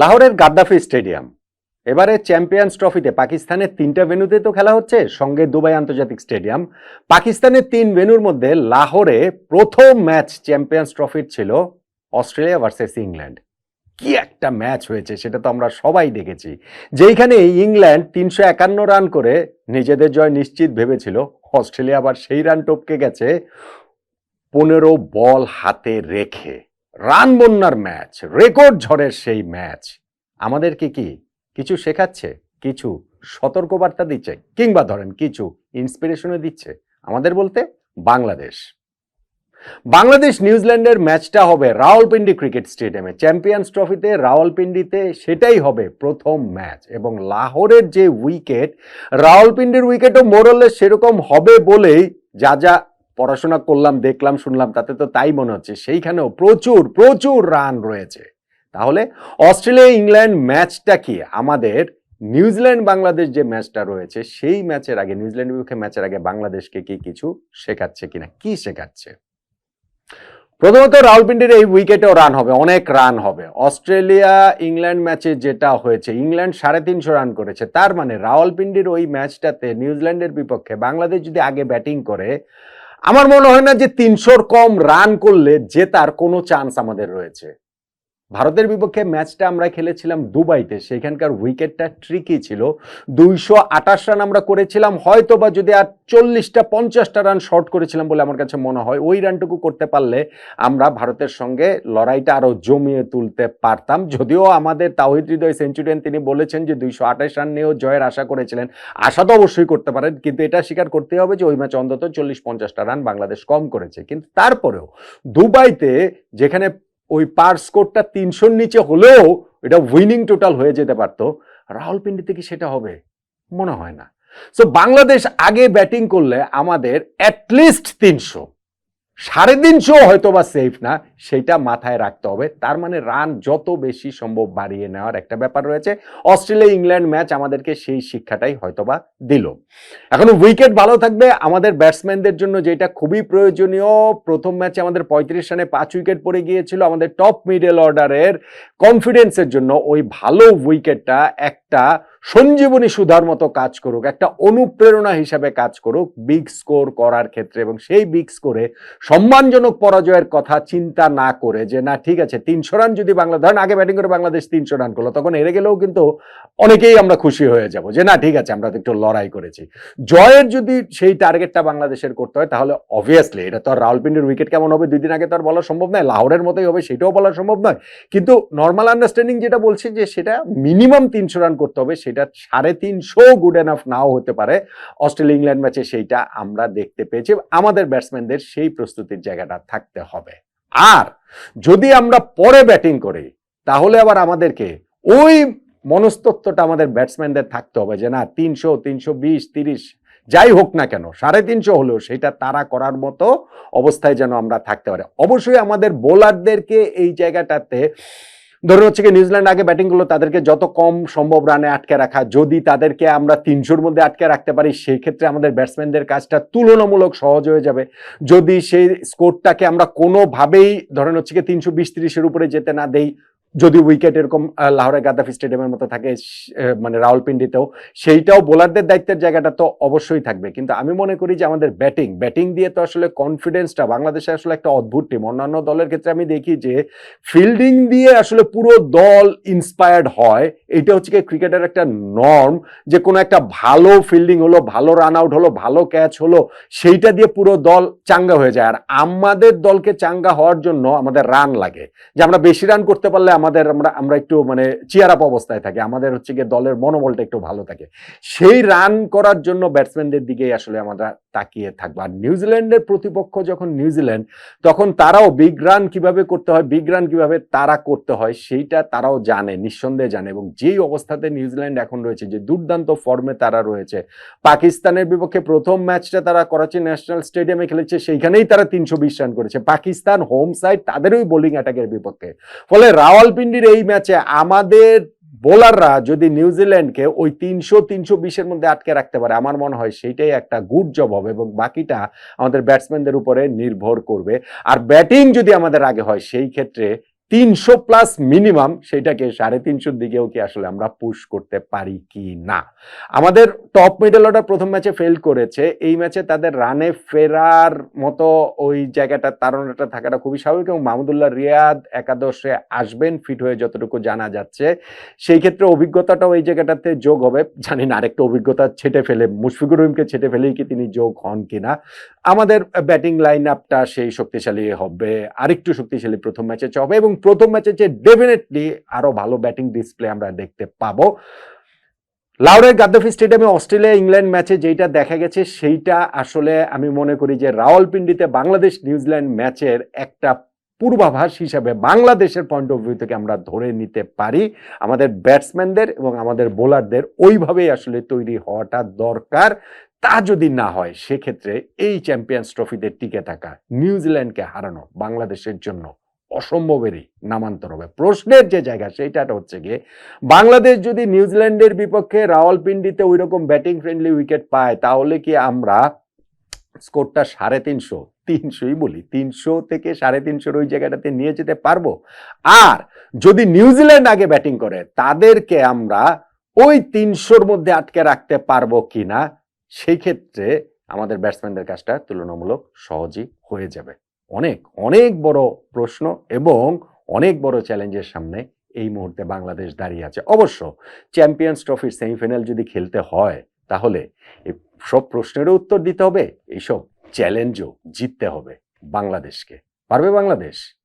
লাহোরের Gaddafi stadium. এবারে champions ট্রফিতে পাকিস্তানের তিনটা ভেন্যুতে তো খেলা হচ্ছে, সঙ্গে দুবাই আন্তর্জাতিক স্টেডিয়াম। পাকিস্তানের তিন ভেন্যুর মধ্যে লাহোরে প্রথম ম্যাচ চ্যাম্পিয়ন্স ট্রফির ছিল অস্ট্রেলিয়া ভার্সেস ইংল্যান্ড। কি একটা ম্যাচ হয়েছে, সেটা তো আমরা সবাই দেখেছি। যেইখানে ইংল্যান্ড তিনশো একান্ন রান করে নিজেদের জয় নিশ্চিত ভেবেছিল, অস্ট্রেলিয়া আবার সেই রান টপকে গেছে পনেরো বল হাতে রেখে। রান বন্যার ম্যাচ, রেকর্ড ঝড়ের সেই ম্যাচ। আমাদেরকে কি কিছু শেখাচ্ছে? কিছু সতর্কবার্তা দিচ্ছে? কিংবা ধরেন কিছু ইন্সপিরেশনও দিচ্ছে? আমাদের বলতে বাংলাদেশ। বাংলাদেশ নিউজিল্যান্ডের ম্যাচটা হবে রাওয়ালপিন্ডি ক্রিকেট স্টেডিয়ামে। চ্যাম্পিয়ন্স ট্রফিতে রাওয়ালপিন্ডিতে সেটাই হবে প্রথম ম্যাচ এবং লাহোরের যে উইকেট, রাওয়ালপিন্ডির উইকেটও মোরলে সেরকম হবে বলেই যা যা পড়াশোনা করলাম, দেখলাম, শুনলাম, তাতে তো তাই মনে হচ্ছে। সেইখানেও প্রচুর প্রচুর রান রয়েছে। তাহলে অস্ট্রেলিয়া, ইংল্যান্ড ম্যাচটা কি? আমাদের নিউজিল্যান্ড, বাংলাদেশ যে ম্যাচটা রয়েছে, সেই ম্যাচের আগে, নিউজিল্যান্ড বিপক্ষে ম্যাচের আগে বাংলাদেশকে কি কিছু শেখাচ্ছে কিনা? কি শেখাচ্ছে? প্রথমত রাউলপিন্ডির এই উইকেটেও রান হবে, অনেক রান হবে। অস্ট্রেলিয়া, ইংল্যান্ড ম্যাচে যেটা হয়েছে, ইংল্যান্ড সাড়ে তিনশো রান করেছে। তার মানে রাওয়ালপিন্ডির ওই ম্যাচটাতে, নিউজিল্যান্ডের বিপক্ষে, বাংলাদেশ যদি আগে ব্যাটিং করে আমার মনে হয় না যে তিনশোর কম রান করলে জেতার কোনো চান্স আমাদের রয়েছে। ভারতের বিপক্ষে ম্যাচটা আমরা খেলেছিলাম দুবাইতে। সেখানকার উইকেটটা ট্রিকি ছিল। দুইশো আঠাশ রান আমরা করেছিলাম। হয়তো বা যদি আর চল্লিশটা, পঞ্চাশটা রান শর্ট করেছিলাম বলে আমার কাছে মনে হয়, ওই রানটুকু করতে পারলে আমরা ভারতের সঙ্গে লড়াইটা আরও জমিয়ে তুলতে পারতাম। যদিও আমাদের তাওহিদ হৃদয় সেঞ্চুরিয়ান তিনি বলেছেন যে দুইশো আঠাশ রান নিয়েও জয়ের আশা করেছিলেন। আশা তো অবশ্যই করতে পারেন, কিন্তু এটা স্বীকার করতে হবে যে ওই ম্যাচ অন্তত চল্লিশ, পঞ্চাশটা রান বাংলাদেশ কম করেছে। কিন্তু তারপরেও দুবাইতে যেখানে ওই পার স্কোরটা তিনশোর নিচে হলেও এটা উইনিং টোটাল হয়ে যেতে পারতো। রাহুলপিন্ডিতে কি সেটা হবে? মনে হয় না। সো বাংলাদেশ আগে ব্যাটিং করলে আমাদের অ্যাটলিস্ট তিনশো। সাড়ে তিনশো হয়তো বা সেফ না, সেটা মাথায় রাখতে হবে। তার মানে রান যত বেশি সম্ভব বাড়িয়ে নেওয়ার একটা ব্যাপার রয়েছে। অস্ট্রেলিয়া ইংল্যান্ড ম্যাচ আমাদেরকে সেই শিক্ষাটাই হয়তোবা দিল। এখন উইকেট ভালো থাকবে। আমাদের ব্যাটসম্যানদের জন্য যেটা খুবই প্রয়োজনীয়, প্রথম ম্যাচে আমাদের পঁয়ত্রিশ রানে পাঁচ উইকেট পড়ে গিয়েছিল আমাদের টপ মিডল অর্ডারের কনফিডেন্সের জন্য। ওই ভালো উইকেটটা একটা সঞ্জীবনী সুধার মতো কাজ করুক, একটা অনুপ্রেরণা হিসাবে কাজ করুক বিগ স্কোর করার ক্ষেত্রে এবং সেই বিগ স্কোরে সম্মানজনক পরাজয়ের কথা চিন্তা না করে যে, না, ঠিক আছে, তিনশো রান যদি বাংলা ধরেন আগে ব্যাটিং করে বাংলাদেশ তিনশো রান করল, তখন হেরে গেলেও কিন্তু অনেকেই আমরা খুশি হয়ে যাব যে, না, ঠিক আছে, আমরা তো একটু লড়াই করেছি। জয়ের যদি সেই টার্গেটটা বাংলাদেশের করতে হয়, তাহলে অবভিয়াসলি এটা তো আর রাউলপিন্ডির উইকেট কেমন হবে, দুই দিন আগে তো আর বলা সম্ভব নয়, লাহোরের মতোই হবে, সেটাও বলা সম্ভব নয়। কিন্তু নর্মাল আন্ডারস্ট্যান্ডিং যেটা বলছে যে, সেটা মিনিমাম তিনশো রান করতে হবে, সেটা সাড়ে তিনশো গুড এনাফ নাও হতে পারে। অস্ট্রেলিয়া ইংল্যান্ড ম্যাচে সেইটা আমরা দেখতে পেয়েছি, আমাদের ব্যাটসম্যানদের সেই প্রস্তুতির জায়গাটা থাকতে হবে। আর যদি আমরা পরে ব্যাটিং করি, তাহলে আবার আমাদেরকে ওই মনস্তত্ত্বটা আমাদের ব্যাটসম্যানদের থাকতে হবে যে না, তিনশো তিনশো বিশ, তিরিশ, যাই হোক না কেন, সাড়ে তিনশো হলেও সেটা তারা করার মতো অবস্থায় যেন আমরা থাকতে পারি। অবশ্যই আমাদের বোলারদেরকে এই জায়গাটাতে, ধরুন হচ্ছে কি, নিউজিল্যান্ড আগে ব্যাটিংগুলো তাদেরকে যত কম সম্ভব রানে আটকে রাখা, যদি তাদেরকে আমরা তিনশোর মধ্যে আটকে রাখতে পারি সেই ক্ষেত্রে আমাদের ব্যাটসম্যানদের কাজটা তুলনামূলক সহজ হয়ে যাবে। যদি সেই স্কোরটাকে আমরা কোনোভাবেই, ধরেন হচ্ছে কি, তিনশো বিশ, তিরিশের উপরে যেতে না দেই যদি উইকেট এরকম আহ, লাহোরের গাদ্দাফি স্টেডিয়ামের মতো থাকে মানে রাওয়ালপিন্ডিতেও সেইটাও বোলারদের দায়িত্বের জায়গাটা তো অবশ্যই থাকবে। কিন্তু আমি মনে করি যে আমাদের ব্যাটিং ব্যাটিং দিয়ে তো আসলে কনফিডেন্সটা বাংলাদেশে আসলে একটা অদ্ভুত টিম অন্যান্য দলের ক্ষেত্রে আমি দেখি যে ফিল্ডিং দিয়ে আসলে পুরো দল ইন্সপায়ার্ড হয়। এটা হচ্ছে কি ক্রিকেটের একটা নর্ম যে কোনো একটা ভালো ফিল্ডিং হলো ভালো রান আউট হলো ভালো ক্যাচ হলো সেইটা দিয়ে পুরো দল চাঙ্গা হয়ে যায়। আর আমাদের দলকে চাঙ্গা হওয়ার জন্য আমাদের রান লাগে। যে আমরা বেশি রান করতে পারলে আমাদের আমরা আমরা একটু মানে চিয়ার আপ অবস্থায় থাকি। আমাদের হচ্ছে গিয়ে দলের মনোবলটা একটু ভালো থাকে। সেই রান করার জন্য ব্যাটসম্যানদের দিকেই আসলে আমরা তাকিয়ে থাকব। আর নিউজিল্যান্ডের প্রতিপক্ষ যখন নিউজিল্যান্ড তখন তারাও বিগ রান কীভাবে করতে হয় বিগ রান কীভাবে তারা করতে হয়, সেইটা তারাও জানে, নিঃসন্দেহে জানে। এবং যেই অবস্থাতে নিউজিল্যান্ড এখন রয়েছে, যে দুর্দান্ত ফর্মে তারা রয়েছে, পাকিস্তানের বিপক্ষে প্রথম ম্যাচটা তারা করাচি ন্যাশনাল স্টেডিয়ামে খেলেছে, সেইখানেই তারা তিনশো বিশ রান করেছে। পাকিস্তান হোম সাইড তাদেরই বোলিং অ্যাটাকের বিপক্ষে। ফলে রাওয়ালপিন্ডির এই ম্যাচে আমাদের বোলাররা যদি নিউজিল্যান্ডকে ওই তিনশো তিনশো বিশের মধ্যে আটকে রাখতে পারে, আমার মনে হয় সেইটাই একটা গুড জব হবে এবং বাকিটা আমাদের ব্যাটসম্যানদের উপরে নির্ভর করবে। আর ব্যাটিং যদি আমাদের আগে হয়, সেই ক্ষেত্রে তিনশো প্লাস মিনিমাম সেটাকে সাড়ে তিনশোর দিকেও কি আসলে আমরা পুশ করতে পারি কি না? আমাদের টপ মিডল অর্ডার প্রথম ম্যাচে ফেল করেছে। এই ম্যাচে তাদের রানে ফেরার মতো ওই জায়গাটা তারণাটা থাকাটা খুবই স্বাভাবিক এবং মাহমুদুল্লাহ রিয়াদ একাদশে আসবেন ফিট হয়ে যতটুকু জানা যাচ্ছে। সেই ক্ষেত্রে অভিজ্ঞতাটাও এই জায়গাটাতে যোগ হবে। জানি না আরেকটা অভিজ্ঞতা ছেটে ফেলে, মুশফিকুর রহিমকে ছেটে ফেলেই কি তিনি যোগ হন কিনা। আমাদের ব্যাটিং লাইন আপটা সেই শক্তিশালী হবে, আরেকটু শক্তিশালী প্রথম ম্যাচে হবে এবং প্রথম ম্যাচে যে ডেফিনেটলি আরও ভালো ব্যাটিং ডিসপ্লে আমরা দেখতে পাবো। লাউরের গাদ্দাফি স্টেডিয়ামে অস্ট্রেলিয়া ইংল্যান্ড ম্যাচে যেটা দেখা গেছে, সেইটা আসলে আমি মনে করি যে রাওয়ালপিন্ডিতে বাংলাদেশ নিউজিল্যান্ড ম্যাচের একটা পূর্বাভাস হিসাবে বাংলাদেশের পয়েন্ট অফ ভিউ থেকে আমরা ধরে নিতে পারি। আমাদের ব্যাটসম্যানদের এবং আমাদের বোলারদের ওইভাবেই আসলে তৈরি হওয়াটা দরকার। তা যদি না হয়, সেক্ষেত্রে এই চ্যাম্পিয়ন্স ট্রফিতে টিকে থাকা নিউজিল্যান্ডকে হারানো বাংলাদেশের জন্য অসম্ভবেরই নামান্তর হবে। প্রশ্নের যে জায়গা সেইটা হচ্ছে গিয়ে, বাংলাদেশ যদি নিউজিল্যান্ডের বিপক্ষে রাওয়ালপিন্ডিতে ওই রকম ব্যাটিং ফ্রেন্ডলি উইকেট পায়, তাহলে কি আমরা স্কোরটা সাড়ে তিনশো, তিনশোই বলি? তিনশো থেকে সাড়ে তিনশোর ওই জায়গাটাতে নিয়ে যেতে পারব? আর যদি নিউজিল্যান্ড আগে ব্যাটিং করে, তাদেরকে আমরা ওই তিনশোর মধ্যে আটকে রাখতে পারব কিনা, সেই ক্ষেত্রে আমাদের ব্যাটসম্যানদের কাজটা তুলনামূলক সহজই হয়ে যাবে। অনেক অনেক বড় প্রশ্ন এবং অনেক বড় চ্যালেঞ্জের সামনে এই মুহূর্তে বাংলাদেশ দাঁড়িয়ে আছে। অবশ্য চ্যাম্পিয়ন্স ট্রফির সেমিফাইনাল যদি খেলতে হয়, তাহলে সব প্রশ্নেরও উত্তর দিতে হবে এইসব চ্যালেঞ্জও জিততে হবে বাংলাদেশকে। পারবে বাংলাদেশ?